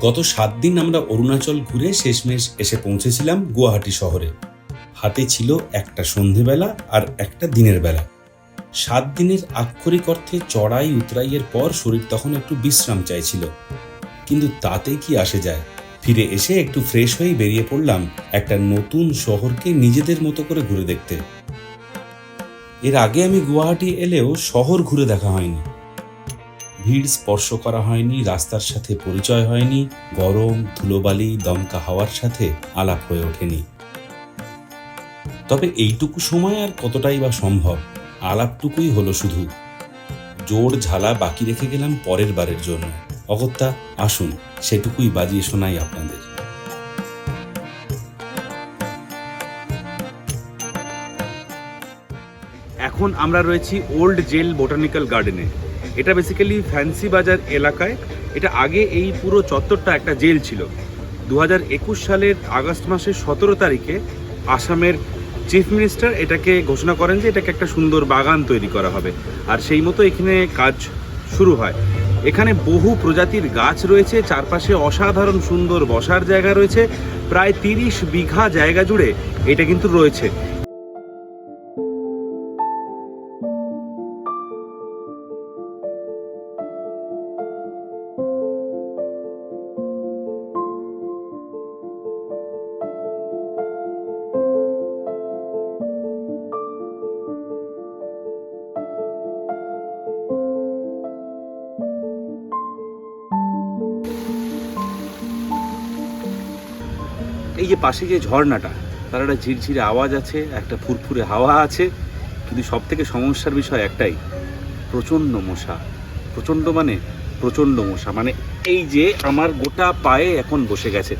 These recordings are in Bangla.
গত সাত দিন আমরা অরুণাচল ঘুরে শেষমেশ এসে পৌঁছেছিলাম গুয়াহাটি শহরে। হাতে ছিল একটা সন্ধেবেলা আর একটা দিনের বেলা। সাত দিনের আক্ষরিক অর্থে চড়াই উতরাইয়ের পর শরীর তখন একটু বিশ্রাম চাইছিল। কিন্তু তাতে কি আসে যায়? ফিরে এসে একটু ফ্রেশ হয়ে বেরিয়ে পড়লাম একটা নতুন শহরকে নিজেদের মতো করে ঘুরে দেখতে। এর আগে আমি গুয়াহাটি এলেও শহর ঘুরে দেখা হয়নি। ভিড় স্পর্শ করা হয়নি, রাস্তার সাথে পরিচয় হয়নি, গরম, ধুলোবালি, দমকা হাওয়ার সাথে আলাপ হয়ে ওঠেনি। তবে এইটুকু সময় আর কতটাই বা সম্ভব? আলাপটুকুই হলো শুধু। জোর ঝালা বাকি রেখে গেলাম পরের বারের জন্য। অগত্যা, আসুন, সেটুকুই বাজিয়ে শোনাই আপনাদের। এখন আমরা রয়েছি ওল্ড জেল বোটানিক্যাল গার্ডেনে। এটা বেসিক্যালি ফ্যান্সি বাজার এলাকায়। এটা আগে এই পুরো চত্বরটা একটা জেল ছিল। দু হাজার একুশ সালের আগস্ট মাসের সতেরো তারিখে আসামের চিফ মিনিস্টার এটাকে ঘোষণা করেন যে এটাকে একটা সুন্দর বাগান তৈরি করা হবে। আর সেই মতো এখানে কাজ শুরু হয়। এখানে বহু প্রজাতির গাছ রয়েছে, চারপাশে অসাধারণ সুন্দর বসার জায়গা রয়েছে। প্রায় তিরিশ বিঘা জায়গা জুড়ে এটা কিন্তু রয়েছে। এই যে পাশে যে ঝর্ণাটা, তার একটা ঝিরঝিরে আওয়াজ আছে, একটা ফুরফুরে হাওয়া আছে, কিন্তু সব থেকে সমস্যার বিষয় একটাই, প্রচণ্ড মশা। প্রচণ্ড মানে প্রচণ্ড মশা মানে এই যে আমার গোটা পায়ে এখন বসে গেছে।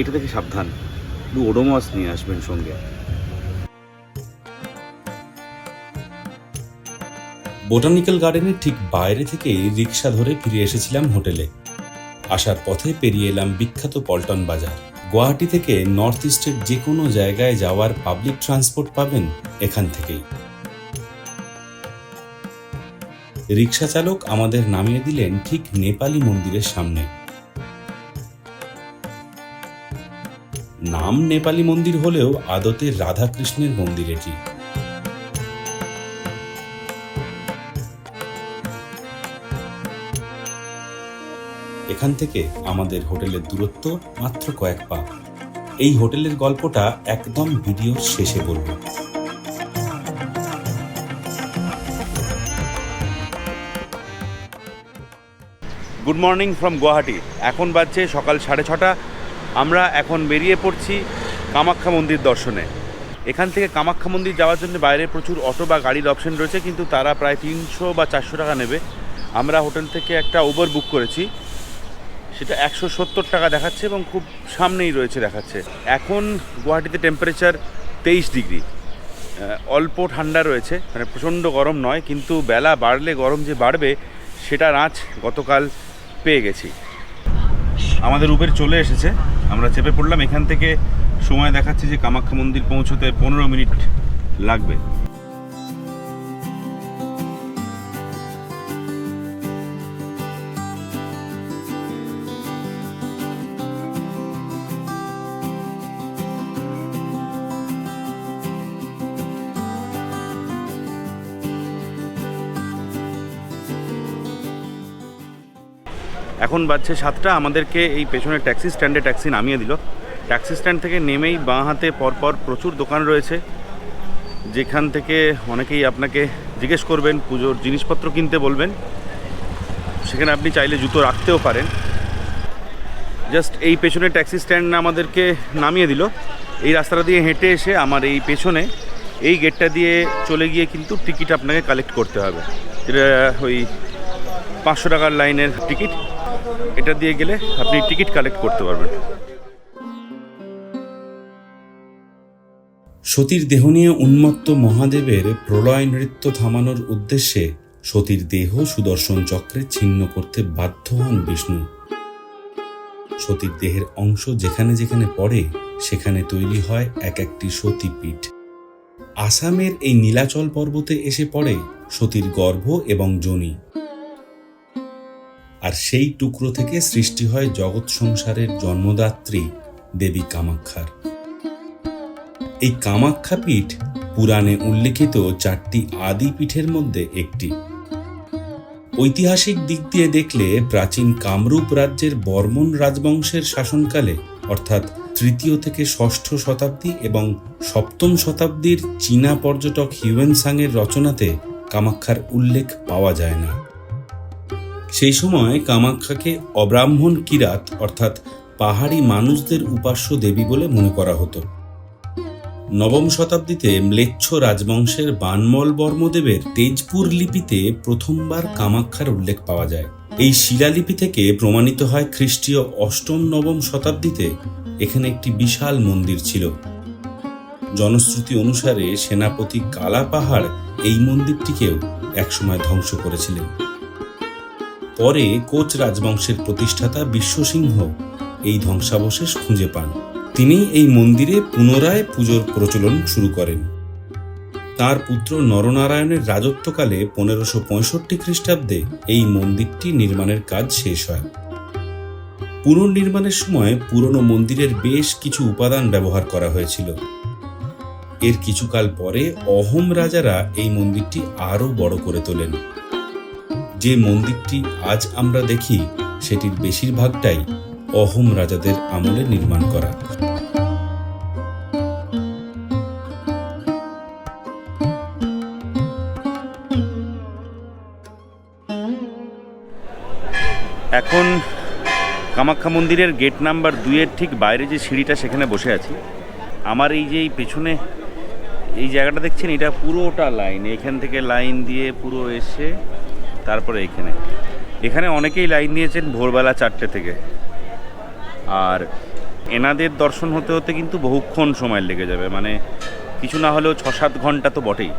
এটা থেকে সাবধান দু ওডোমস নিয়ে আসবেন সঙ্গে। বোটানিক্যাল গার্ডেনের ঠিক বাইরে থেকেই রিক্সা ধরে ফিরে এসেছিলাম হোটেলে। আসার পথে পেরিয়ে এলাম বিখ্যাত পল্টন বাজার। গুয়াহাটি থেকে নর্থ ইস্টের যে কোনো জায়গায় যাওয়ার পাবলিক ট্রান্সপোর্ট পাবেন এখান থেকেই। রিক্সা চালক আমাদের নামিয়ে দিলেন ঠিক নেপালি মন্দিরের সামনে। নাম নেপালি মন্দির হলেও আদতে রাধাকৃষ্ণের মন্দির এটি। এখান থেকে আমাদের হোটেলের দূরত্ব মাত্র কয়েক পা। এই হোটেলের গল্পটা একদম ভিডিওর শেষে বলব। গুড মর্নিং ফ্রম গুয়াহাটি এখন বাজছে সকাল সাড়ে ছটা। আমরা এখন বেরিয়ে পড়ছি কামাখ্যা মন্দির দর্শনে। এখান থেকে কামাখ্যা মন্দির যাওয়ার জন্য বাইরে প্রচুর অটো বা গাড়ির অপশন রয়েছে, কিন্তু তারা প্রায় তিনশো বা চারশো টাকা নেবে। আমরা হোটেল থেকে একটা উবার বুক করেছি। সেটা একশো সত্তর টাকা দেখাচ্ছে এবং খুব সামনেই রয়েছে দেখাচ্ছে। এখন গুয়াহাটিতে টেম্পারেচার তেইশ ডিগ্রি। অল্প ঠান্ডা রয়েছে মানে প্রচণ্ড গরম নয়, কিন্তু বেলা বাড়লে গরম যে বাড়বে, সেটার আঁচ গতকাল পেয়ে গেছি। আমাদের উবের চলে এসেছে। আমরা চেপে পড়লাম, এখান থেকে সময় দেখাচ্ছে যে কামাখ্যা মন্দির পৌঁছতে পনেরো মিনিট লাগবে। এখন বাজছে সাতটা, আমাদেরকে এই পেছনের ট্যাক্সি স্ট্যান্ডে ট্যাক্সি নামিয়ে দিল। ট্যাক্সি স্ট্যান্ড থেকে নেমেই বাঁ হাতে পরপর প্রচুর দোকান রয়েছে। যেখান থেকে অনেকেই আপনাকে জিজ্ঞেস করবেন, পুজোর জিনিসপত্র কিনতে বলবেন। সেখানে আপনি চাইলে জুতো রাখতেও পারেন। জাস্ট এই পেছনে ট্যাক্সি স্ট্যান্ড আমাদেরকে নামিয়ে দিল। এই রাস্তাটা দিয়ে হেঁটে এসে আমার এই পেছনে, এই গেটটা দিয়ে চলে গিয়ে কিন্তু টিকিট আপনাকে কালেক্ট করতে হবে। এটা ওই পাঁচশো টাকার লাইনের টিকিট। এটা দিয়ে গেলে আপনি টিকিট কালেক্ট করতে পারবেন। সতীর দেহ নিয়ে উন্মত্ত মহাদেবের প্রলয় নৃত্য থামানোর উদ্দেশ্যে সতীর দেহ সুদর্শন চক্রে ছিন্ন করতে বাধ্য হন বিষ্ণু। সতীর দেহের অংশ যেখানে যেখানে পড়ে, সেখানে তৈরি হয় এক একটি সতীপীঠ। আসামের এই নীলাচল পর্বতে এসে পড়ে সতীর গর্ভ এবং যোনি আর সেই টুকরো থেকে সৃষ্টি হয় জগৎ সংসারের জন্মদাত্রী দেবী কামাক্ষার। এই কামাখ্যা পীঠ পুরাণে উল্লেখিত চারটি আদি পীঠের মধ্যে একটি। ঐতিহাসিক দিক দিয়ে দেখলে প্রাচীন কামরূপ রাজ্যের বর্মন রাজবংশের শাসনকালে, অর্থাৎ তৃতীয় থেকে ষষ্ঠ শতাব্দী এবং সপ্তম শতাব্দীর চীনা পর্যটক হিউয়েন সাংয়ের রচনাতে কামাক্ষার উল্লেখ পাওয়া যায় না। সেই সময় কামাক্ষাকে অব্রাহ্মণ কিরাত, অর্থাৎ পাহাড়ি মানুষদের উপাস্য দেবী বলে মনে করা হতো। নবম শতাব্দীতে ম্লেচ্ছ রাজবংশের বানমল বর্মদেবের তেজপুর লিপিতে প্রথমবার কামাক্ষার উল্লেখ পাওয়া যায়। এই শিলালিপি থেকে প্রমাণিত হয় খ্রিস্টীয় অষ্টম নবম শতাব্দীতে এখানে একটি বিশাল মন্দির ছিল। জনশ্রুতি অনুসারে সেনাপতি কালা পাহাড় এই মন্দিরটিকেও একসময় ধ্বংস করেছিলেন। পরে কোচ রাজবংশের প্রতিষ্ঠাতা বিশ্বসিংহ এই ধ্বংসাবশেষ খুঁজে পান। তিনি এই মন্দিরে পুনরায় পুজোর প্রচলন শুরু করেন। তার পুত্র নরনারায়ণের রাজত্বকালে পনেরোশো পঁয়ষট্টি খ্রিস্টাব্দে এই মন্দিরটি নির্মাণের কাজ শেষ হয়। পুনর্নির্মাণের সময় পুরনো মন্দিরের বেশ কিছু উপাদান ব্যবহার করা হয়েছিল। এর কিছুকাল পরে অহোম রাজারা এই মন্দিরটি আরও বড় করে তোলেন। যে মন্দিরটি আজ আমরা দেখি, সেটির বেশিরভাগটাই অহোম রাজাদের আমলে নির্মাণ করা। এখন কামাখ্যা মন্দিরের গেট নাম্বার দুইয়ের ঠিক বাইরে যে সিঁড়িটা, সেখানে বসে আছি। আমার এই যে এই পেছনে এই জায়গাটা দেখছেন, এটা পুরোটা লাইন। এখান থেকে লাইন দিয়ে পুরো এসে তারপরে এখানে। এখানে অনেকেই লাইন দিয়েছেন ভোরবেলা চারটে থেকে। আর এনাদের দর্শন হতে হতে কিন্তু বহুক্ষণ সময় লেগে যাবে। মানে কিছু না হলেও ছ সাত ঘণ্টা তো বটেই।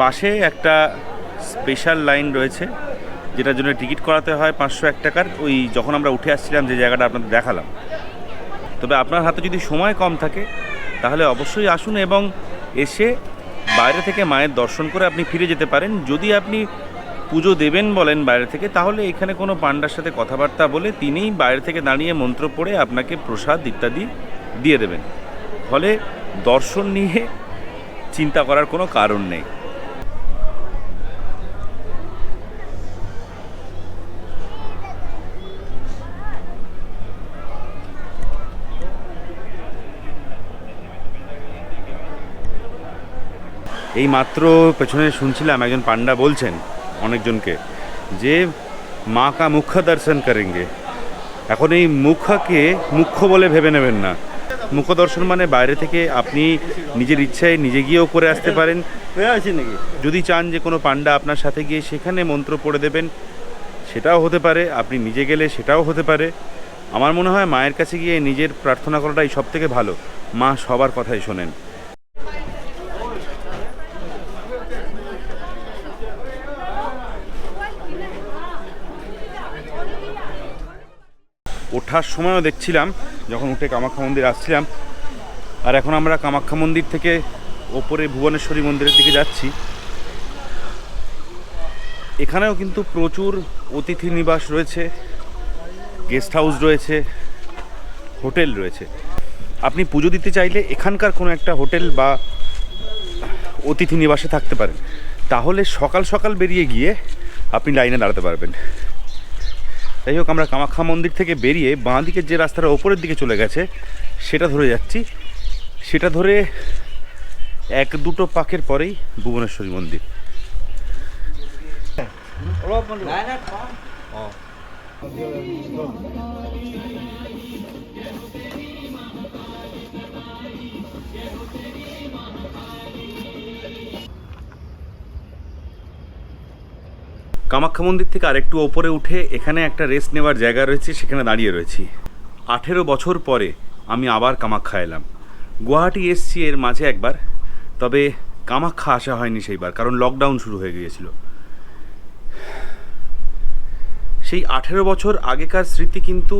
পাশে একটা স্পেশাল লাইন রয়েছে, যেটার জন্য টিকিট করাতে হয় পাঁচশো এক টাকার। ওই যখন আমরা উঠে আসছিলাম, যে জায়গাটা আপনাদের দেখালাম। তবে আপনার হাতে যদি সময় কম থাকে, তাহলে অবশ্যই আসুন এবং এসে বাইরে থেকে মায়ের দর্শন করে আপনি ফিরে যেতে পারেন। যদি আপনি পুজো দেবেন বলেন বাইরে থেকে, তাহলে এখানে কোনো পান্ডার সাথে কথাবার্তা বলে তিনিই বাইরে থেকে দাঁড়িয়ে মন্ত্র পড়ে আপনাকে প্রসাদ ইত্যাদি দিয়ে দেবেন। ফলে দর্শন নিয়ে চিন্তা করার কোনো কারণ নেই। এই মাত্র পেছনে শুনছিলাম একজন পান্ডা বলছেন অনেকজনকে যে মা কা মুখ্য দর্শন করেঙ্গে। এখন এই মুখাকে মুখ্য বলে ভেবে নেবেন না। মুখ দর্শন মানে বাইরে থেকে আপনি নিজের ইচ্ছায় নিজে গিয়েও করে আসতে পারেন। যদি চান যে কোনো পান্ডা আপনার সাথে গিয়ে সেখানে মন্ত্র পড়ে দেবেন সেটাও হতে পারে। আপনি নিজে গেলে সেটাও হতে পারে। আমার মনে হয় মায়ের কাছে গিয়ে নিজের প্রার্থনা করাটাই সব থেকে ভালো। মা সবার কথাই শোনেন। ওঠার সময়ও দেখছিলাম, যখন উঠে কামাখ্যা মন্দির আসছিলাম। আর এখন আমরা কামাখ্যা মন্দির থেকে ওপরে ভুবনেশ্বরী মন্দিরের দিকে যাচ্ছি। এখানেও কিন্তু প্রচুর অতিথি নিবাস রয়েছে, গেস্ট হাউস রয়েছে, হোটেল রয়েছে। আপনি পুজো দিতে চাইলে এখানকার কোনো একটা হোটেল বা অতিথি নিবাসে থাকতে পারেন। তাহলে সকাল সকাল বেরিয়ে গিয়ে আপনি লাইনে দাঁড়াতে পারবেন। যাই হোক আমরা কামাখ্যা মন্দির থেকে বেরিয়ে বাঁ দিকের যে রাস্তাটা ওপরের দিকে চলে গেছে সেটা ধরে যাচ্ছি। সেটা ধরে এক দুটো পাকের পরেই ভুবনেশ্বরী মন্দির। কামাখ্যা মন্দির থেকে আরেকটু ওপরে উঠে এখানে একটা রেস্ট নেওয়ার জায়গা রয়েছে, সেখানে দাঁড়িয়ে রয়েছি। আঠেরো বছর পরে আমি আবার কামাখ্যা এলাম। গুয়াহাটি এসছি এর মাঝে একবার, তবে কামাখ্যা আসা হয়নি সেইবার, কারণ লকডাউন শুরু হয়ে গিয়েছিল। সেই আঠেরো বছর আগেকার স্মৃতি কিন্তু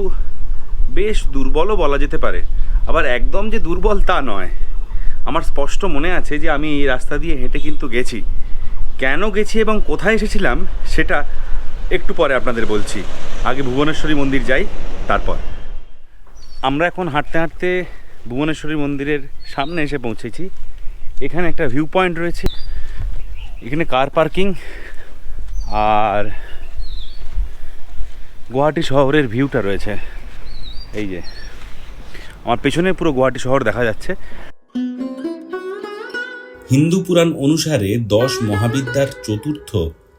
বেশ দুর্বলও বলা যেতে পারে। আবার একদম যে দুর্বল তা নয়। আমার স্পষ্ট মনে আছে যে আমি এই রাস্তা দিয়ে হেঁটে কিন্তু গেছি। কেন গেছি এবং কোথায় এসেছিলাম সেটা একটু পরে আপনাদের বলছি। আগে ভুবনেশ্বরী মন্দির যাই, তারপর। আমরা এখন হাঁটতে হাঁটতে ভুবনেশ্বরী মন্দিরের সামনে এসে পৌঁছেছি। এখানে একটা ভিউ পয়েন্ট রয়েছে। এখানে কার পার্কিং আর গুয়াহাটি শহরের ভিউটা রয়েছে। এই যে। আমার পেছনে পুরো গুয়াহাটি শহর দেখা যাচ্ছে। হিন্দু পুরাণ অনুসারে দশ মহাবিদ্যার চতুর্থ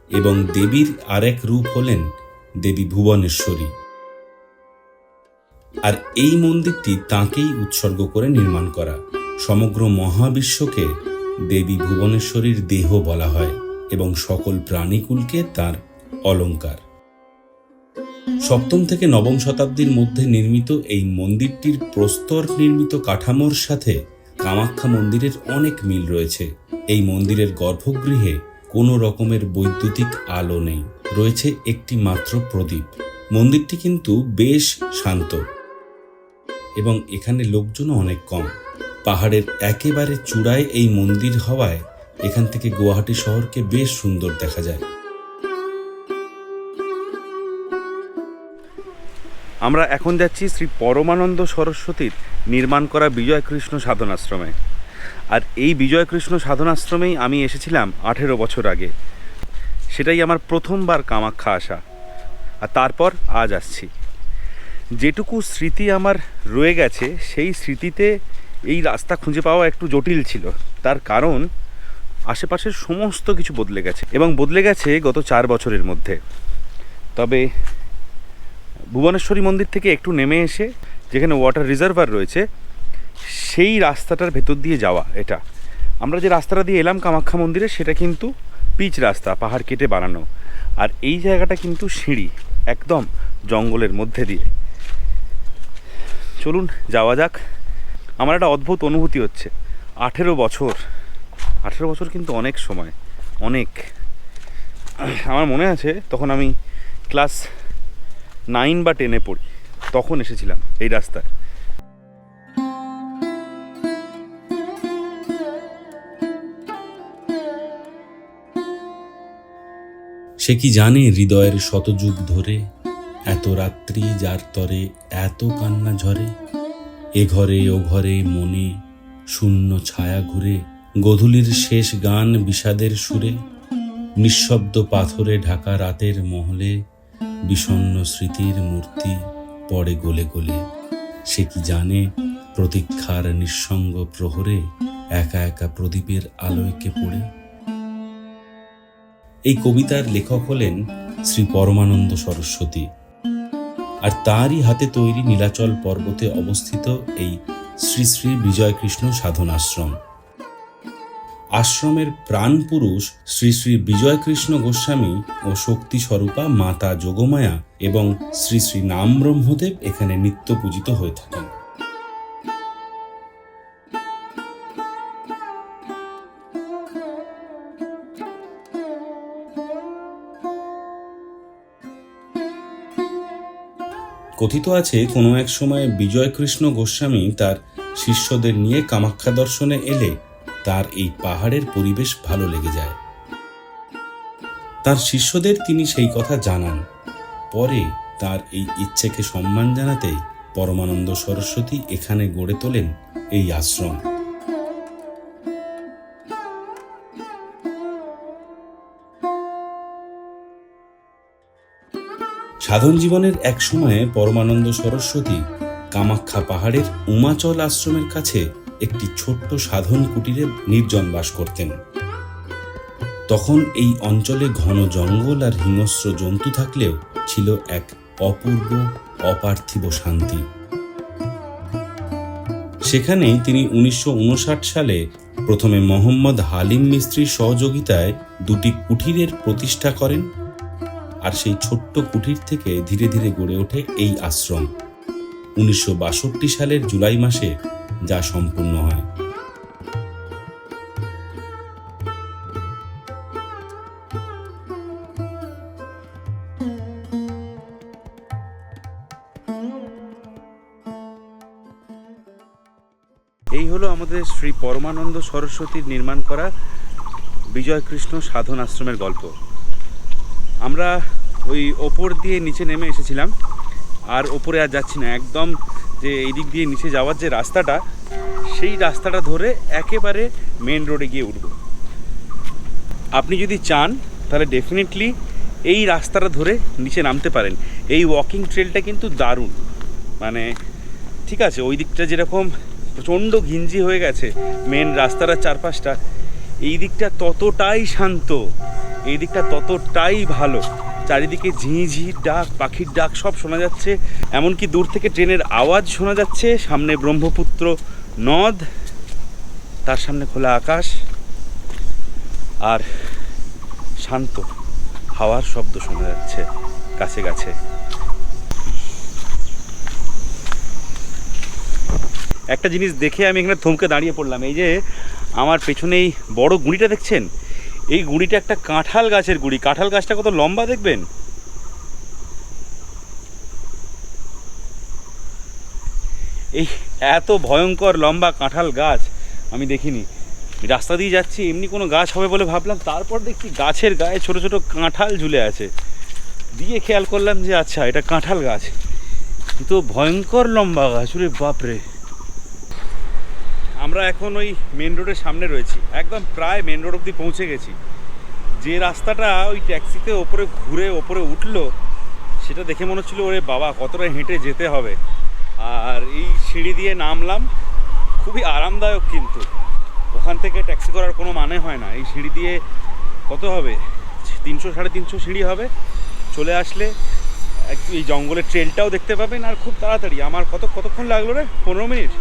এবং দেবীর আরেক রূপ হলেন দেবী ভুবনেশ্বরী। আর এই মন্দিরটি তাঁকেই উৎসর্গ করে নির্মাণ করা। সমগ্র মহাবিশ্বকে দেবী ভুবনেশ্বরীর দেহ বলা হয় এবং সকল প্রাণীকুলকে তার অলংকার সপ্তম থেকে নবম শতাব্দীর মধ্যে নির্মিত এই মন্দিরটির প্রস্তর নির্মিত কাঠামোর সাথে কামাখ্যা মন্দিরের অনেক মিল রয়েছে। এই মন্দিরের গর্ভগৃহে কোনো রকমের বৈদ্যুতিক আলো নেই। রয়েছে একটি মাত্র প্রদীপ। মন্দিরটি কিন্তু বেশ শান্ত এবং এখানে লোকজনও অনেক কম। পাহাড়ের একেবারে চূড়ায় এই মন্দির হওয়ায় এখান থেকে গুয়াহাটি শহরকে বেশ সুন্দর দেখা যায়। আমরা এখন যাচ্ছি শ্রী পরমানন্দ সরস্বতীর নির্মাণ করা বিজয়কৃষ্ণ সাধনাশ্রমে। আর এই বিজয়কৃষ্ণ সাধনাশ্রমেই আমি এসেছিলাম আঠেরো বছর আগে। সেটাই আমার প্রথমবার কামাখ্যা আসা। আর তারপর আজ আসছি। যেটুকু স্মৃতি আমার রয়ে গেছে, সেই স্মৃতিতে এই রাস্তা খুঁজে পাওয়া একটু জটিল ছিল। তার কারণ, আশেপাশের সমস্ত কিছু বদলে গেছে এবং বদলে গেছে গত চার বছরের মধ্যে। তবে ভুবনেশ্বরী মন্দির থেকে একটু নেমে এসে যেখানে ওয়াটার রিজার্ভার রয়েছে, সেই রাস্তাটার ভেতর দিয়ে যাওয়া এটা। আমরা যে রাস্তাটা দিয়ে এলাম কামাখ্যা মন্দিরে, সেটা কিন্তু পিচ রাস্তা, পাহাড় কেটে বানানো। আর এই জায়গাটা কিন্তু সিঁড়ি, একদম জঙ্গলের মধ্যে দিয়ে। চলুন, যাওয়া যাক। আমার একটা অদ্ভুত অনুভূতি হচ্ছে। আঠেরো বছর আঠেরো বছর কিন্তু অনেক সময়, অনেক। আমার মনে আছে, তখন আমি ক্লাস নাইন বা টেনে পড়ি। তখন এসেছিলাম এই রাস্তায়। সে কি জানে হৃদয়ের শতযুগ ধরে, এত রাত্রি যার তরে এত কান্না ঝরে? এ ঘরে ও ঘরে মনে শূন্য ছায়া ঘুরে, গধূলির শেষ গান বিষাদের সুরে, নিঃশব্দ পাথরে ঢাকা রাতের মহলে বিষণ্ণ স্মৃতির মূর্তি পড়ে গলে গলে। সে কি জানে প্রতীক্ষার নিঃসঙ্গ প্রহরে একা একা প্রদীপের আলোয়কে পড়ে? এই কবিতার লেখক হলেন শ্রী পরমানন্দ সরস্বতী। আর তারই হাতে তৈরি নীলাচল পর্বতে অবস্থিত এই শ্রী শ্রী বিজয়কৃষ্ণ সাধন আশ্রম আশ্রমের প্রাণ পুরুষ শ্রী শ্রী বিজয়কৃষ্ণ গোস্বামী ও শক্তি স্বরূপা মাতা যোগমায়া এবং শ্রী শ্রী নাম ব্রহ্মদেব এখানে নিত্য পূজিত হয়ে থাকেন। কথিত আছে, কোনো এক সময় বিজয়কৃষ্ণ গোস্বামী তার শিষ্যদের নিয়ে কামাখ্যা দর্শনে এলে তার এই পাহাড়ের পরিবেশ ভালো লেগে যায়। তার শিষ্যদের তিনি সেই কথা জানান। পরে তার এই ইচ্ছেকে সম্মান জানাতে পরমানন্দ সরস্বতী এখানে গড়ে তোলেন এই আশ্রম। সাধন জীবনের এক সময়ে পরমানন্দ সরস্বতী কামাখ্যা পাহাড়ের উমাচল আশ্রমের কাছে একটি ছোট্ট সাধন কুটিরে নির্জন বাস করতেন। তখন এই অঞ্চলে ঘন জঙ্গল আর হিংস্র জন্তু থাকলেও ছিল এক অপূর্ব, অপার্থিব শান্তি। সেখানেই তিনি উনিশশো উনষাট সালে প্রথমে মোহাম্মদ হালিম মিস্ত্রির সহযোগিতায় দুটি কুঠিরের প্রতিষ্ঠা করেন আর সেই ছোট্ট কুঠির থেকে ধীরে ধীরে গড়ে ওঠে এই আশ্রম। উনিশশো বাষট্টি সালের জুলাই মাসে যা সম্পূর্ণ হয়। এই হলো আমাদের শ্রী পরমানন্দ সরস্বতীর নির্মাণ করা বিজয়কৃষ্ণ সাধন আশ্রমের গল্প। আমরা ওই ওপর দিয়ে নিচে নেমে এসেছিলাম, আর ওপরে আর যাচ্ছি না, একদম যে এই দিক দিয়ে নিচে যাওয়ার যে রাস্তাটা, সেই রাস্তাটা ধরে একেবারে মেন রোডে গিয়ে উঠব। আপনি যদি চান, তাহলে ডেফিনেটলি এই রাস্তাটা ধরে নিচে নামতে পারেন। এই ওয়াকিং ট্রেলটা কিন্তু দারুণ। মানে ঠিক আছে, ওই দিকটা যেরকম প্রচণ্ড ঘিঞ্জি হয়ে গেছে মেন রাস্তাটার চারপাশটা, এই দিকটা ততটাই শান্ত, এই দিকটা ততটাই ভালো। চারিদিকে ঝিঁঝি ডাক, পাখির ডাক সব শোনা যাচ্ছে। এমনকি দূর থেকে ট্রেনের আওয়াজ শোনা যাচ্ছে। সামনে ব্রহ্মপুত্র নদ, তার সামনে খোলা আকাশ আর শান্ত হাওয়ার শব্দ শোনা যাচ্ছে কাছে কাছে। একটা জিনিস দেখে আমি এখানে থমকে দাঁড়িয়ে পড়লাম। এই যে আমার পেছনে এই বড় গুঁড়িটা দেখছেন? এই গুঁড়িটা একটা কাঁঠাল গাছের গুঁড়ি। কাঁঠাল গাছটা কত লম্বা দেখবেন? এই এত ভয়ঙ্কর লম্বা কাঁঠাল গাছ, আমি দেখিনি। রাস্তা দিয়ে যাচ্ছি, এমনি কোনো গাছ হবে বলে ভাবলাম। তারপর দেখছি গাছের গায়ে ছোট ছোট কাঁঠাল ঝুলে আছে। দিয়ে খেয়াল করলাম যে আচ্ছা এটা কাঁঠাল গাছ। তো ভয়ঙ্কর লম্বা গাছ রে বাপরে। আমরা এখন ওই মেন রোডের সামনে রয়েছি। একদম প্রায় মেন রোড অবধি পৌঁছে গেছি। যে রাস্তাটা ওই ট্যাক্সিতে ওপরে ঘুরে ওপরে উঠল, সেটা দেখে মনে হচ্ছিল, ওরে বাবা, কতটা হেঁটে যেতে হবে। আর এই সিঁড়ি দিয়ে নামলাম। খুবই আরামদায়ক কিন্তু। ওখান থেকে ট্যাক্সি করার কোনো মানে হয় না। এই সিঁড়ি দিয়ে কত হবে? তিনশো, সাড়ে তিনশো সিঁড়ি হবে। চলে আসলে এই জঙ্গলের ট্রেলটাও দেখতে পাবেন। আর খুব তাড়াতাড়ি। আমার কত, কতক্ষণ লাগল রে? পনেরো মিনিট?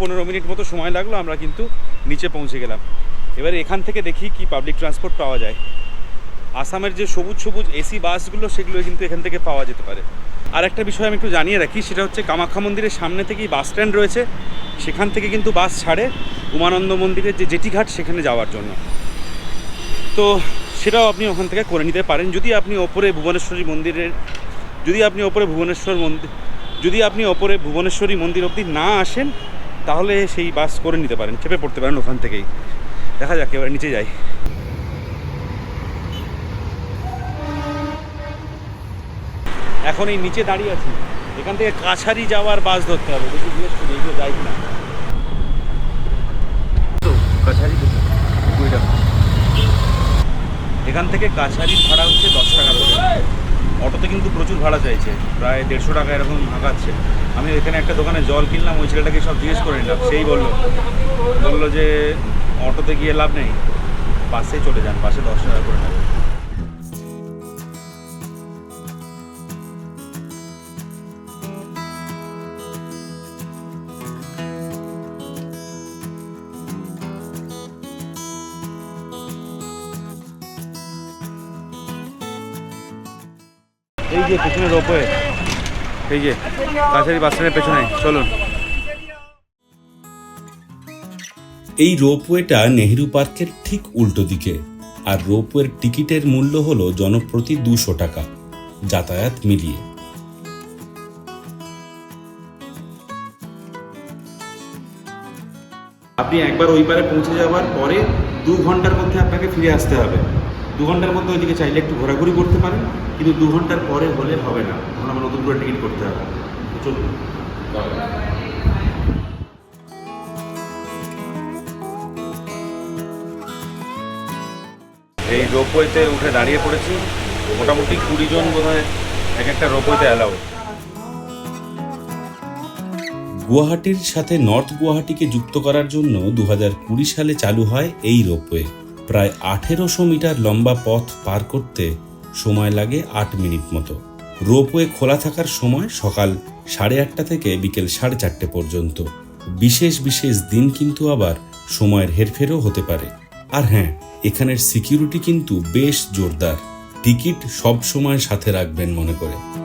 পনেরো মিনিট মতো সময় লাগল, আমরা কিন্তু নিচে পৌঁছে গেলাম। এবারে এখান থেকে দেখি কি পাবলিক ট্রান্সপোর্ট পাওয়া যায়। আসামের যে সবুজ সবুজ এসি বাসগুলো, সেগুলো কিন্তু এখান থেকে পাওয়া যেতে পারে। আর একটা বিষয় আমি একটু জানিয়ে রাখি, সেটা হচ্ছে কামাখ্যা মন্দিরের সামনে থেকেই বাস স্ট্যান্ড রয়েছে। সেখান থেকে কিন্তু বাস ছাড়ে উমানন্দ মন্দিরের যে জেটিঘাট, সেখানে যাওয়ার জন্য। তো সেটাও আপনি ওখান থেকে করে নিতে পারেন। যদি আপনি ওপরে ভুবনেশ্বরী মন্দিরের, যদি আপনি ওপরে ভুবনেশ্বর মন্দির যদি আপনি ওপরে ভুবনেশ্বরী মন্দির অবধি না আসেন তাহলে সেই বাস করে নিতে পারেন, চেপে পড়তে পারেন ওখান থেকেই। দেখা যাক, এবার নিচে যাই। এখন এই নিচে দাঁড়িয়ে আছি। এখান থেকে কাছারি যাওয়ার বাস ধরতে হবে, দেখি জিজ্ঞেস করি, এগুলো যাই তো, কাছারি এখান থেকে কাছারির ভাড়া হচ্ছে দশ টাকা করে। অটোতে কিন্তু প্রচুর ভাড়া চাইছে, প্রায় দেড়শো টাকা এরকম ভাঙাচ্ছে। আমি এখানে একটা দোকানে জল কিনলাম, ওই ছেলেটাকে সব জিজ্ঞেস করে নিলাম, সেই বলল বলল যে অটোতে গিয়ে লাভ নেই, বাসে চলে যান, বাসে দশ টাকা করে নেবে যে পেছনে রোপওয়ে এই যে কাছারি বাস স্ট্যান্ডের পেছনে চলুন। এই রোপওয়েটা নেহেরু পার্কের ঠিক উল্টো দিকে আর রোপওয়ের টিকিটের মূল্য হলো জনপ্রতি দুশো টাকা যাতায়াত মিলিয়ে। আপনি একবার ওই পারে পৌঁছে যাওয়ার পরে দু ঘণ্টার মধ্যে আপনাকে ফিরে আসতে হবে। দু ঘণ্টার মধ্যে ওইদিকে চাইলে একটু ঘোরাঘুরি করতে পারেন কিন্তু দু ঘণ্টার পরে হলে হবে না। তখন আমার নতুন করে টিকিট করতে হবে। চলুন। এই রোপওয়েতে উঠে দাঁড়িয়ে পড়েছি। মোটামুটি কুড়ি জন বোধ হয় এক একটা রোপওয়েতে অ্যালাউ গুয়াহাটির সাথে নর্থ গুয়াহাটিকে যুক্ত করার জন্য দু কুড়ি সালে চালু হয় এই রোপওয়ে। প্রায় আঠেরোশো মিটার লম্বা পথ পার করতে সময় লাগে আট মিনিট মতো। রোপওয়ে খোলা থাকার সময় সকাল সাড়ে আটটা থেকে বিকেল সাড়ে চারটে পর্যন্ত। বিশেষ বিশেষ দিন কিন্তু আবার সময়ের হেরফেরও হতে পারে। আর হ্যাঁ এখানের সিকিউরিটি কিন্তু বেশ জোরদার। টিকিট সব সময় সাথে রাখবেন মনে করে।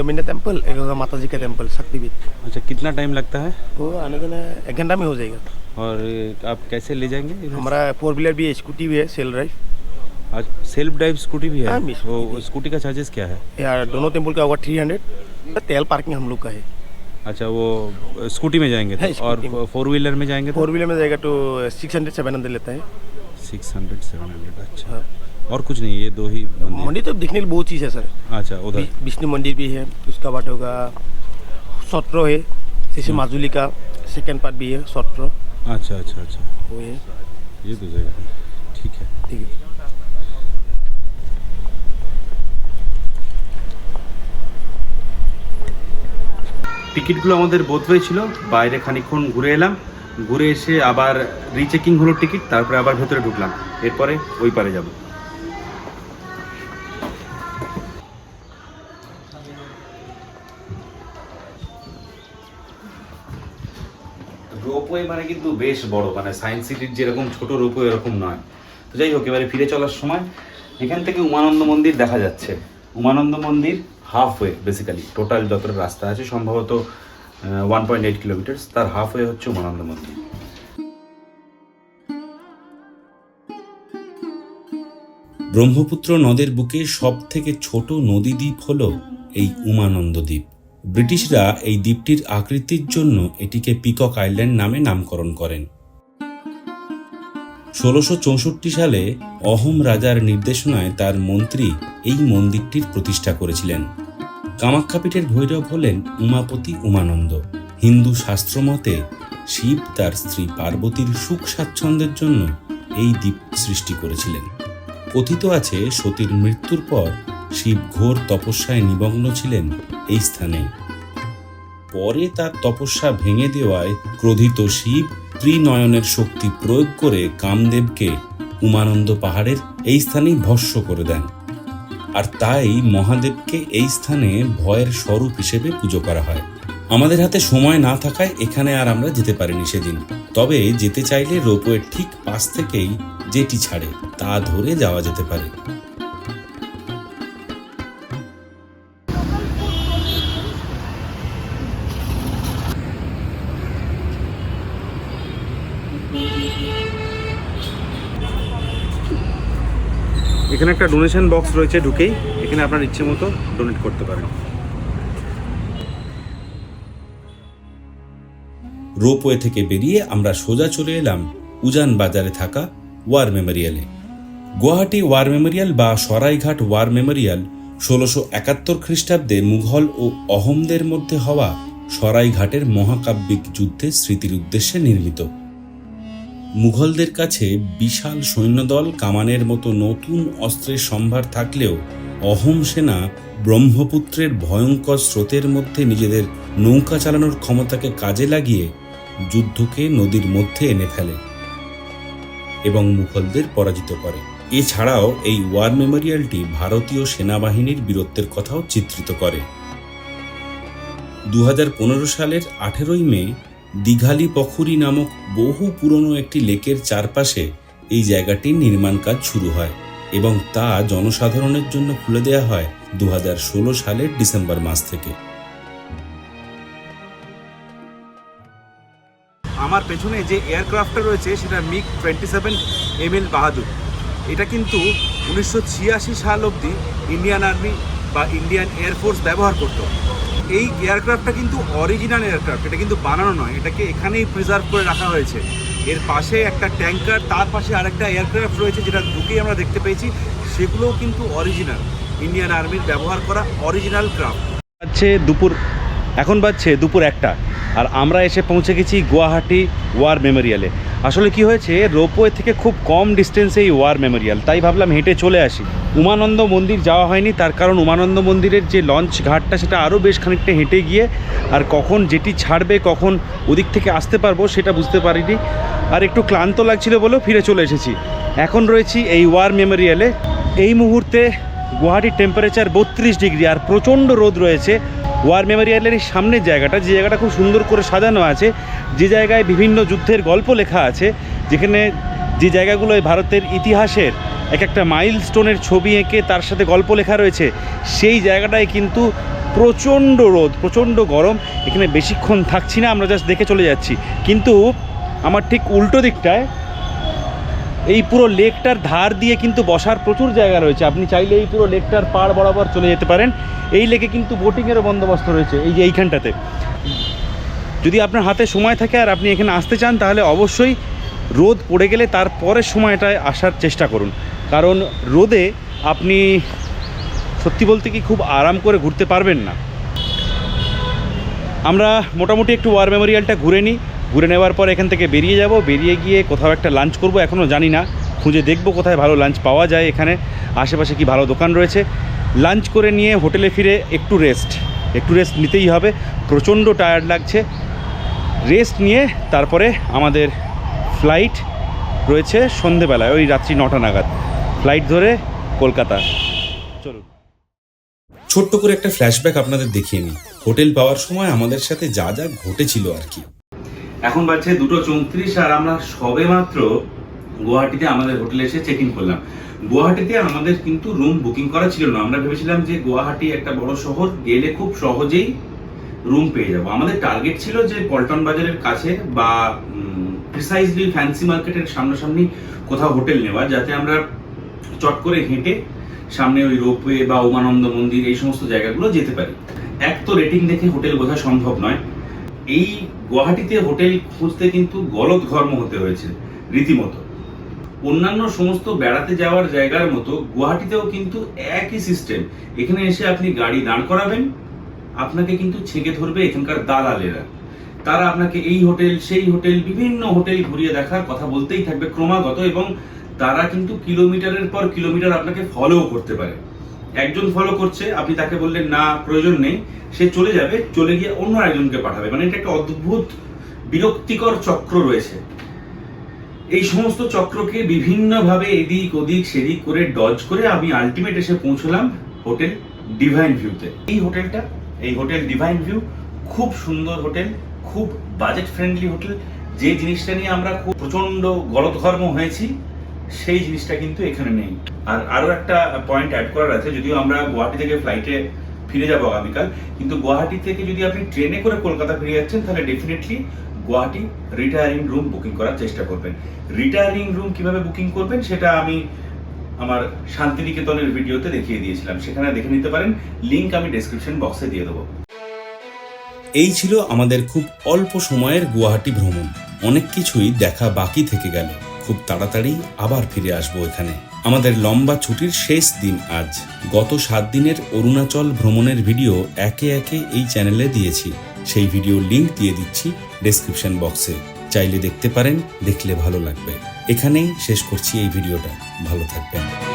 दलगमिंडा टेंपल एक होगा माता जी का टेंपल शक्तिपीठ अच्छा कितना टाइम लगता है? वो आने देना एक घंटा में हो जाएगा। और आप कैसे ले जाएँगे हमारा फोर व्हीलर भी है स्कूटी भी है सेल ड्राइव आज सेल्फ ड्राइव स्कूटी भी है? हाँ, वो स्कूटी का चार्जेस क्या है? यार दोनों टेंपल का होगा थ्री हंड्रेड तेल पार्किंग हम लोग का है। अच्छा वो स्कूटी में जाएँगे हाँ, तो और फोर व्हीलर में जाएँगे तो? फोर व्हीलर में जाएगा तो सिक्स हंड्रेड सेवन हंड्रेड लेता है। सिक्स हंड्रेड सेवन हंड्रेड अच्छा। हाँ। और कुछ नहीं ये दो ही मंदिर मंदिर तो दिखने के लिए बहुत चीज़ है सर अच्छा उधर वि- विष्णु मंदिर भी है उसका बाद होगा सत्र है जैसे माजुली का सेकेंड पार्ट भी है सत्र अच्छा अच्छा अच्छा वो है ये दो जगह ठीक है ठीक है টিকিটগুলো আমাদের বোধহয় ছিল বাইরে খানিকক্ষণ ঘুরে এলাম ঘুরে এসে আবার রিচেকিং হলো টিকিট তারপরে আবার ভেতরে ঢুকলাম এরপরে ওই পারে যাব রোপওয়ে মানে কিন্তু বেশ বড় মানে সায়েন্স সিটির যেরকম ছোট রোপওয়ে এরকম নয়। তো যাই হোক, এবারে ফিরে চলার সময় এখান থেকে উমানন্দ মন্দির দেখা যাচ্ছে। উমানন্দ মন্দির হাফ ওয়ে বেসিক্যালি টোটাল যতটা রাস্তা আছে, সম্ভবত ওয়ান পয়েন্ট এইট কিলোমিটার্স তার হাফ ওয়ে হচ্ছে উমানন্দ মন্দির। ব্রহ্মপুত্র নদের বুকে সব থেকে ছোট নদী দ্বীপ হল এই উমানন্দ দ্বীপ। ব্রিটিশরা এই দ্বীপটির আকৃতির জন্য এটিকে পিকক আইল্যান্ড নামে নামকরণ করেন। ষোলোশো সালে অহোম রাজার নির্দেশনায় তার মন্ত্রী এই মন্দিরটির প্রতিষ্ঠা করেছিলেন। কামাখ্যাপীঠের ভৈরব হলেন উমাপতি উমানন্দ। হিন্দু শাস্ত্রমতে শিব তার স্ত্রী পার্বতীর সুখ স্বাচ্ছন্দ্যের জন্য এই দ্বীপ সৃষ্টি করেছিলেন। কথিত আছে সতীর মৃত্যুর পর শিব ঘোর তপস্যায় নিমগ্ন ছিলেন এই স্থানে। পরে তার তপস্যা ভেঙে দেওয়ায় ক্রোধিত শিব ত্রিনয়নের শক্তি প্রয়োগ করে কামদেবকে উমানন্দ পাহাড়ের এই স্থানেই ভস্য করে দেন। আর তাই মহাদেবকে এই স্থানে ভয়ের স্বরূপ হিসেবে পুজো করা হয়। আমাদের হাতে সময় না থাকায় এখানে আর আমরা যেতে পারিনি সেদিন। তবে যেতে চাইলে রোপওয়ের ঠিক পাশ থেকেই যেটি ছাড়ে তা ধরে যাওয়া যেতে পারে। এখানে একটা ডোনেশন বক্স রয়েছে ঢুকেই, এখানে আপনার ইচ্ছে মতো ডোনেট করতে পারেন। রোপওয়ে থেকে বেরিয়ে আমরা সোজা চলে এলাম উজান বাজারে থাকা ওয়ার মেমোরিয়ালে গুয়াহাটি ওয়ার মেমোরিয়াল বা সরাইঘাট ওয়ার মেমোরিয়াল ষোলোশো একাত্তর খ্রিস্টাব্দে মুঘল ও অহমদের মধ্যে হওয়া সরাইঘাটের মহাকাব্যিক যুদ্ধের স্মৃতির উদ্দেশ্যে নির্মিত। মুঘলদের কাছে বিশাল সৈন্যদল কামানের মতো নতুন অস্ত্রের সম্ভার থাকলেও অহোম সেনা ব্রহ্মপুত্রের ভয়ঙ্কর স্রোতের মধ্যে নিজেদের নৌকা চালানোর ক্ষমতাকে কাজে লাগিয়ে যুদ্ধকে নদীর মধ্যে এনে ফেলে এবং মুঘলদের পরাজিত করে। এছাড়াও এই ওয়ার মেমোরিয়ালটি ভারতীয় সেনাবাহিনীর বীরত্বের কথাও চিত্রিত করে। দু হাজার পনেরো সালের আঠেরোই মে দিঘালি পখুরি নামক বহু পুরনো একটি লেকের চারপাশে এই জায়গাটির নির্মাণ কাজ শুরু হয় এবং তা জনসাধারণের জন্য খুলে দেওয়া হয় দু হাজার ষোলো সালের ডিসেম্বর মাস থেকে। আমার পেছনে যে এয়ারক্রাফটটা রয়েছে সেটা MiG twenty seven M L Bahadur. এটা কিন্তু উনিশশো ছিয়াশি সাল অবধি ইন্ডিয়ান আর্মি বা ইন্ডিয়ান এয়ারফোর্স ব্যবহার করতো। এই এয়ারক্রাফটটা কিন্তু অরিজিনাল এয়ারক্রাফট এটা কিন্তু বানানো নয়, এটাকে এখানেই প্রিজার্ভ করে রাখা হয়েছে। এর পাশে একটা ট্যাঙ্কার তার পাশে আরেকটা এয়ারক্রাফট রয়েছে যেটা দুকেই আমরা দেখতে পেয়েছি, সেগুলোও কিন্তু অরিজিনাল ইন্ডিয়ান আর্মির ব্যবহার করা অরিজিনাল ক্রাফট বাজছে দুপুর, এখন বাজছে দুপুর একটা। আর আমরা এসে পৌঁছে গেছি গুয়াহাটি ওয়ার মেমোরিয়ালে। আসলে কি হয়েছে, রোপওয়ে থেকে খুব কম ডিস্টেন্সে এই ওয়ার মেমোরিয়াল। তাই ভাবলাম হেঁটে চলে আসি। উমানন্দ মন্দির যাওয়া হয়নি, তার কারণ উমানন্দ মন্দিরের যে লঞ্চ ঘাটটা, সেটা আরও বেশ খানিকটা হেঁটে গিয়ে আর কখন যেটি ছাড়বে, কখন ওদিক থেকে আসতে পারব, সেটা বুঝতে পারিনি। আর একটু ক্লান্ত লাগছিল বলেও ফিরে চলে এসেছি। এখন রয়েছি এই ওয়ার মেমোরিয়ালে। এই মুহূর্তে গুয়াহাটির টেম্পারেচার বত্রিশ ডিগ্রি, আর প্রচণ্ড রোদ রয়েছে। ওয়ার মেমোরিয়ালের এই সামনের জায়গাটা, যে জায়গাটা খুব সুন্দর করে সাজানো আছে, যে জায়গায় বিভিন্ন যুদ্ধের গল্প লেখা আছে, যেখানে যে জায়গাগুলোয় ভারতের ইতিহাসের এক একটা মাইল স্টোনের ছবি এঁকে তার সাথে গল্প লেখা রয়েছে, সেই জায়গাটায় কিন্তু প্রচণ্ড রোদ, প্রচণ্ড গরম, এখানে বেশিক্ষণ থাকছি না, আমরা জাস্ট দেখে চলে যাচ্ছি। কিন্তু আমার ঠিক উল্টো দিকটায় এই পুরো লেকটার ধার দিয়ে কিন্তু বসার প্রচুর জায়গা রয়েছে। আপনি চাইলে এই পুরো লেকটার পাড় বরাবর চলে যেতে পারেন। এই লেকে কিন্তু বোটিংয়েরও বন্দোবস্ত রয়েছে এই যে এইখানটাতে। যদি আপনার হাতে সময় থাকে আর আপনি এখানে আসতে চান, তাহলে অবশ্যই রোদ পড়ে গেলে তার পরের সময়টায় আসার চেষ্টা করুন। কারণ রোদে আপনি সত্যি বলতে কি খুব আরাম করে ঘুরতে পারবেন না। আমরা মোটামুটি একটু ওয়ার মেমোরিয়ালটা ঘুরে নিই। ঘুরে নেওয়ার পর এখান থেকে বেরিয়ে যাব। বেরিয়ে গিয়ে কোথাও একটা লাঞ্চ করব, এখনও জানি না। খুঁজে দেখব কোথায় ভালো লাঞ্চ পাওয়া যায় এখানে। আশেপাশে কি ভালো দোকান রয়েছে। লাঞ্চ করে নিয়ে হোটেলে ফিরে একটু রেস্ট একটু রেস্ট নিতেই হবে। প্রচণ্ড টায়ার্ড লাগছে। রেস্ট নিয়ে তারপরে আমাদের ফ্লাইট রয়েছে সন্ধেবেলায়, ওই রাত্রি নটা নাগাদ। ফ্লাইট ধরে কলকাতা। চলুন। ছোট্ট করে একটা ফ্ল্যাশব্যাক আপনাদের দেখিয়ে নিই। হোটেল পাওয়ার সময় আমাদের সাথে যা যা ঘটেছিল আর কি। এখন বাজছে দুটো চৌত্রিশ আর আমরা সবে মাত্র গুয়াহাটিতে আমাদের হোটেলে এসে চেক ইন করলাম। গুয়াহাটিতে আমাদের কিন্তু রুম বুকিং করা ছিল না। আমরা ভেবেছিলাম যে গুয়াহাটি একটা বড় শহর, গেলে খুব সহজেই রুম পেয়ে যাব। আমাদের টার্গেট ছিল যে পল্টন বাজারের কাছে বা প্রিসাইজলি ফ্যান্সি মার্কেটের সামনাসামনি কোথাও হোটেল নেওয়া, যাতে আমরা চট করে হেঁটে সামনে ওই রোপওয়ে বা উমানন্দ মন্দির, এই সমস্ত জায়গাগুলো যেতে পারি। এক তো রেটিং দেখে হোটেল বোঝা সম্ভব নয়। এই গুয়াহাটিতে হোটেল খুঁজতে কিন্তু গলদ ঘর্ম হতে হয়েছে, রীতিমতো। অন্যান্য সমস্ত বেড়াতে যাওয়ার জায়গার মতো গুয়াহাটিতেও কিন্তু একই সিস্টেম এখানে এসে আপনি গাড়ি দাঁড় করাবেন, আপনাকে কিন্তু ছেঁকে ধরবে এখানকার দালালেরা। তারা আপনাকে এই হোটেল, সেই হোটেল, বিভিন্ন হোটেল ঘুরিয়ে দেখার কথা বলতেই থাকবে ক্রমাগত এবং তারা কিন্তু কিলোমিটারের পর কিলোমিটার আপনাকে ফলো করতে পারে। একজন ফলো করছে, আপনি তাকে বললেন, না, প্রয়োজন নেই। সে চলে যাবে, চলে গিয়ে অন্য একজনকে পাঠাবে। মানে এটা একটা অদ্ভুত, বিরক্তিকর চক্র রয়েছে। এই সমস্ত চক্রকে বিভিন্নভাবে এদিক ওদিক, সেদিক করে ডজ করে আমি আলটিমেট এসে পৌঁছলাম হোটেল ডিভাইন ভিউতে এই হোটেলটা, এই হোটেল ডিভাইন ভিউ খুব সুন্দর হোটেল, খুব বাজেট ফ্রেন্ডলি হোটেল। যে জিনিসটা নিয়ে আমরা খুব প্রচণ্ড গলদঘর্ম হয়েছি সেই জিনিসটা কিন্তু এখানে নেই। আর আরও একটা পয়েন্ট অ্যাড করার আছে, যদিও আমরা গুয়াহাটি থেকে ফ্লাইটে ফিরে যাব আগামীকাল, কিন্তু গুয়াহাটি থেকে যদি আপনি ট্রেনে করে কলকাতা ফিরে যাচ্ছেন, তাহলে definitely Guwahati retiring room booking করার চেষ্টা করবেন। রিটায়ারিং রুম কীভাবে বুকিং করবেন, সেটা আমি আমার শান্তিনিকেতনের ভিডিওতে দেখিয়ে দিয়েছিলাম। সেখানে দেখে নিতে পারেন লিংক আমি ডেসক্রিপশন বক্সে দিয়ে দেবো। এই ছিল আমাদের খুব অল্প সময়ের গুয়াহাটি ভ্রমণ। অনেক কিছুই দেখা বাকি থেকে গেল। খুব তাড়াতাড়ি আবার ফিরে আসব এখানে। আমাদের লম্বা ছুটির শেষ দিন আজ। গত সাত দিনের অরুণাচল ভ্রমণের ভিডিও একে একে এই চ্যানেলে দিয়েছি। সেই ভিডিও লিংক দিয়ে দিচ্ছি ডেসক্রিপশন বক্সে। চাইলে দেখতে পারেন, দেখলে ভালো লাগবে। এখানেই শেষ করছি এই ভিডিওটা। ভালো থাকবেন।